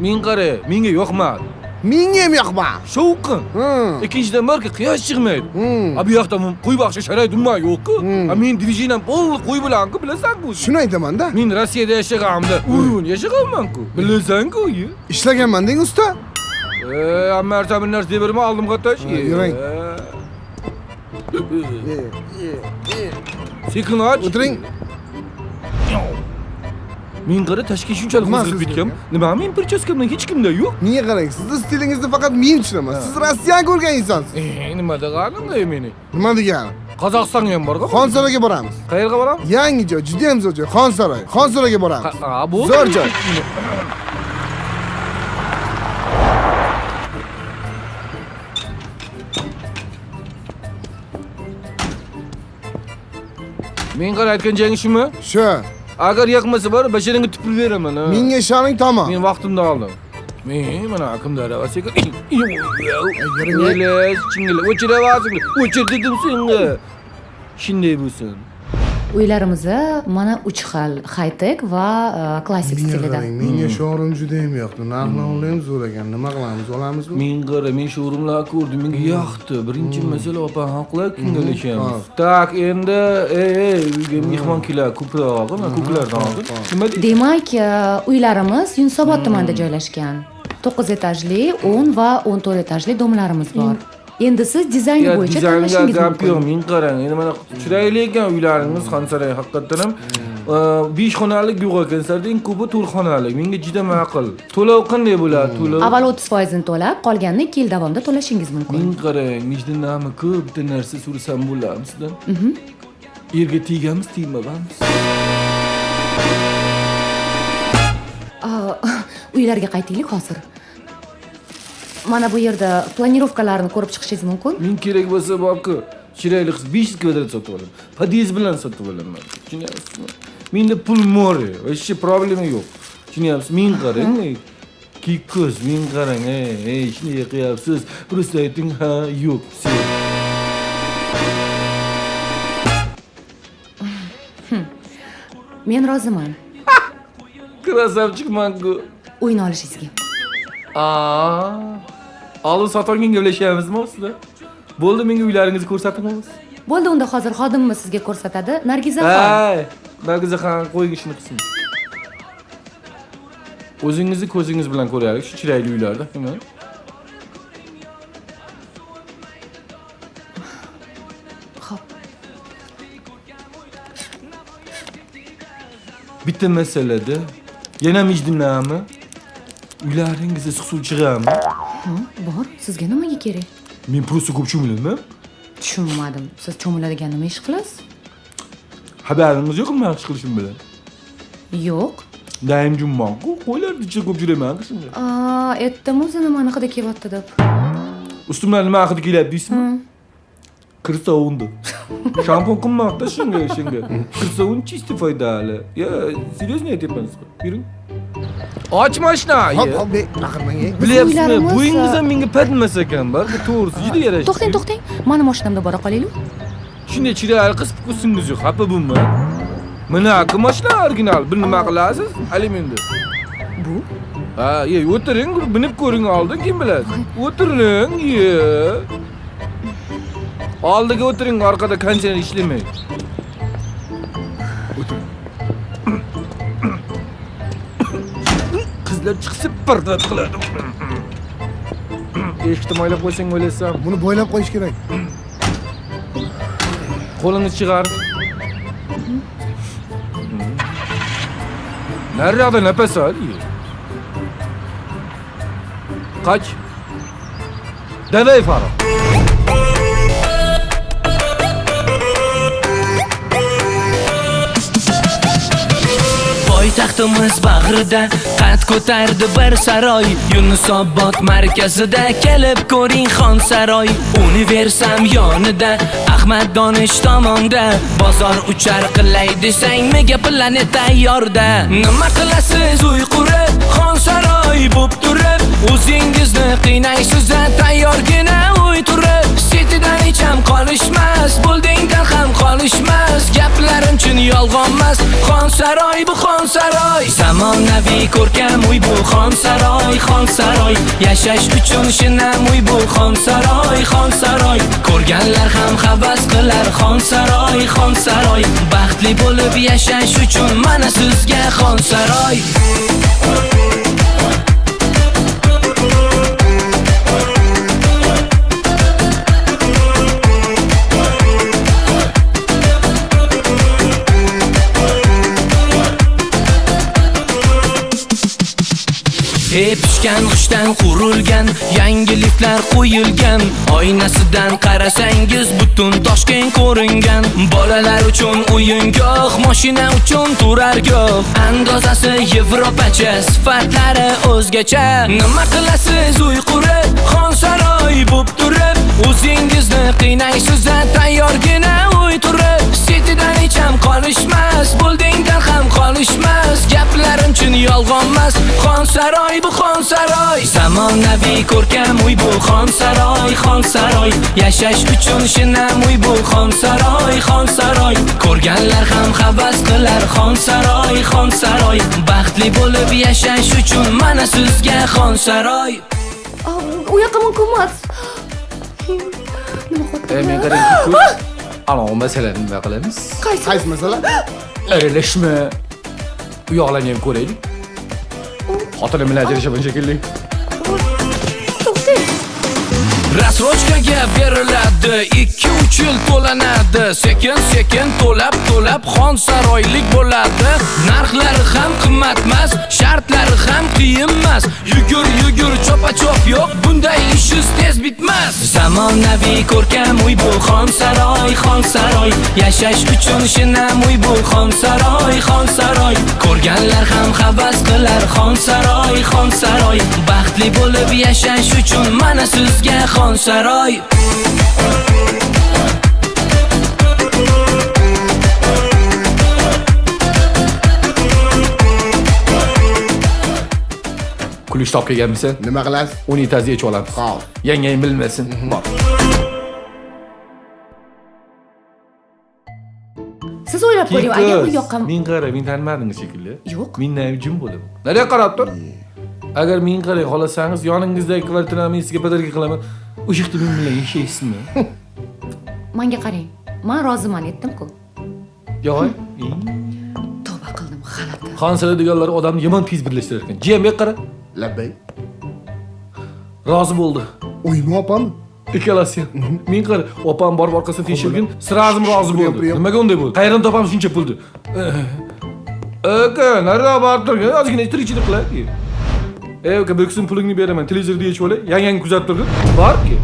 Men qara, menga yoqmadi. Menga ham yoqma. Shovqin. Ikkinchidan barka quyosh chiqmaydi. A bu yoqda qo'y boqishga sharoit umuman yo'q-ku. A men diviziyanam polni qo'y bilan-ku, bilasan-ku. Shuni aytaman-da. Men Rossiyada yashaganimda uyun yashaganman-ku. Bilasan-ku. Ishlaganman deng usta. Ee, amma arsa bir narsa berma aldım qatash. Ha, yurang. Sekin och. O'tiring. Men qara tashkil shunchalik sizga? ketgan. Nima men prichaskamdan hech kimda yo'q. Menga qarang, sizni stilingizni faqat men tushunaman. Siz Rossiyani ko'rgan insonsiz. Eh, nima deganing ey meni? Nima degani? Qozog'istonga ham borgan. Xonsaroyga boramiz. Qayerga boramiz? Yangi joy, juda ham zo'r joy. Xonsaroy. Xonsaroyga boramiz. Ha, bu Zo'r joy. Men qara aytgan joying shumi? Shu. Agar yoqmasa bor, basharingga tupurib beraman. ha. Menga ishoning tamom. Men vaqtimni oldim. Men mana akimda aravasiga yuring. Yele, chingil, o'chiraversin. O'chir dedim senga. Shunday bo'lsin. Uylarimizni mana uch xil high-tech va e, klassik stilida. menga shourum juda ham yoqdi. Narx-navlar ham zo'r ekan. Nima qilamiz? Olamizmi? Men qara, men showroomlar ko'rdim, menga yoqdi. Birinchi masala opa haqlar Ha. kungalashamiz. Tak, endi ey, ey, uyga mehmon kelar, ko'proq, ko'klardan. Nima deysiz? Demak, e, uylarimiz Yunusobod tumanida joylashgan. 9 etajli, 10 va 14 etajli domlarimiz bor. Endi siz dizayni Ya bo'yicha dizaynga tanlashingiz gap yo'q, mumkin. men qarang, endi mana chiroyli ekan uylaringiz Xonsaroy haqiqatdan ham. 5 xonalik yo'q ekan, sarda eng ko'pi 4 xonalik. Menga juda ma'qul. To'lov qanday bo'ladi? To'lov Avval 30% ni to'lab, qolganini 2 yil davomida to'lashingiz mumkin. Men qarang, mijdanami ko'p bitta narsa so'rasam bo'ladimi sizdan? Yerga tegamiz, tegmabamiz. Aa, Uylarga qaytaylik hozir. Mana bu yerda planirovkalarni ko'rib chiqishingiz mumkin. Men kerak bo'lsa borku, chiroyli qiz 500 kvadrat sotib olaman. Pod'ezd bilan sotib olaman. Tushunyapsizmi? Menda pul more, вообще problema yo'q. Tushunyapsiz? Men qarang, ey, kiko'z, men qarang, ey, ey, shunday qilyapsiz. Просто ayting, ha, yo'q. все. Men roziman. Krasavchikman-ku. Uyni olishingizga. Aa. Olib sotgan gaplashamizmi ustida? Bo'ldi, menga uylaringizni ko'rsatingiz. Bo'ldi, unda hozir xodimimiz sizga ko'rsatadi. Nargizaxon. Nargizaxon qo'ying ishini qilsin. O'zingizni ko'zingiz bilan ko'raylik shu chiroyli uylarda, nima? Xo'p. Bitta masalada yana mijdinami? Uylaringizda issiq suv chiqadimi? Ha, bor. Sizga nimaga kerak? Men просто ko'p cho'milaman. Tushunmadim. Siz cho'miladigan nima ish qilasiz? Xabaringiz yo'qmi men ish qilishim bilan? Yo'q. Daim jummonku, qo'ylarni ichida ko'p juraman qishimda. Aa, aytdim o'zi nima haqida kelyapti deb. Ustimdan nima haqida kelyapti deysizmi? Kırsavundu. Şampon qimmatda shunga shunga. Kırsavun чисто foydali. Ya, серьезно aytyapman sizga. Yuring. Baqirmang. ey. Bilyapsizmi? uylarimiz, Bo'yingiz ham menga patmas ekan, balki to'g'risi juda yarashdi. To'xtang, to'xtang. Mani mashinamda bora qolaylik. Shunday chiroyli qiz pukusingiz yo'q, xafa bo'lma. Mana bu mashina original. Bir nima qilasiz? Alimendi. Bu Ha, ye, o'tiring, binib ko'ring oldin, kim biladi. O'tiring, ye. Oldiga o'tiring, orqada konditsioner ishlamaydi. ko'zlar chiqib birdat qiladi eshikni moylab qo'ysang o'ylaysan buni bo'ylab qo'yish kerak qo'lini chiqar Nerede nefes al? Kaç? Deve ifara. Poytaxtimiz bag'rida qad ko'tardi bir saroy. Yunusobod markazida kelib ko'ring xon saroy. Universam yonida ahmad donish tomonda. Bozor uchar qilay desang mega planet tayyorda? Nima qilasiz uy qurib xon saroy bo'p turib? O'zingizni qiynaysiz tayyorgina uy turib. Sitidan hech ham qolishmas bo'ldingdan ham qolishmas. Gaplarim chin yolg'onmas xon saroy saroy zamonaviy ko'rkam uy bu xon saroy xon saroy yashash uchun shinam uy bu xon saroy xon saroy ko'rganlar ham havas qilar xon saroy xon saroy baxtli bo'lib yashash uchun mana sizga xon saroy Ey g'ishtdan qurilgan yangi liftlar qo'yilgan oynasidan qarasangiz butun Toshkent ko'ringan. Bolalar uchun o'yingoh mashina uchun turargoh. Andozasi yevropacha sifatlari o'zgacha. Nima qilasiz uy qurib zamonaviy ko'rkam uy bu xon saroy xon saroy. Yashash uchun shinam uy bu xon saroy xon saroy. Ko'rganlar ham havas qilar xon saroy xon saroy. Baxtli bo'lib yashash uchun mana sizga xon saroy. U yoqqa mumkin emas. Nima E, qotdi qarang kikuz ana o masalani nima qilamiz? Qaysi? Qaysi masala? Aralashma u yoqlarni ham ko'raylik xotinim bilan ajrashaman shekilli Rasrochkaga beriladi 2-3 yil to'lanadi. Sekin sekin to'lab to'lab xon saroylik bo'ladi. Narxlari ham qimmatmas, shartlari ham qiyinmas. Yugur yugur chopa chop yo'q, bunday ishingiz tez bitmas. Zamonaviy ko'rkam uy bu xon saroy, xon saroy. Yashash uchun shinam uy bu xon saroy, xon saroy. Ko'rganlar ham havas qilar xon saroy, xon saroy. Baxtli bo'lib yashash uchun mana sizga xon saroy kulish top kelganmisan nima qilasiz? Unitazni yechib olamiz Xo'p. yangang bilmasin bor siz o'ylab ko'ring agar u yoqqa men qara men tanimadingiz shekilli. Yo'q. mendan jim bo'ldim nariyoqqa qarab tur. Agar men qarang xohlasangiz yoningizdagi kvartirani men sizga podarka qilaman o'sha yerda men bilan yashaysizmi manga qarang man roziman aytdim-ku yo'q tavba qildim g'alati xonsala deganlar odamni yomon tez birlashtirar ekan jiyambek qara? Labbay rozi bo'ldi uymi opam ikkalasi ham men qara opam borib orqasidan tekshirgin srazim rozi bo'ldi nimaga unday bo'ldi qayerdan topamiz shuncha pulni aka nariroq borib turgin ozgina tirikchilik qilay ey uka bir qism pulingni beraman televizorda yechib olay yangang kuzatib turgin borki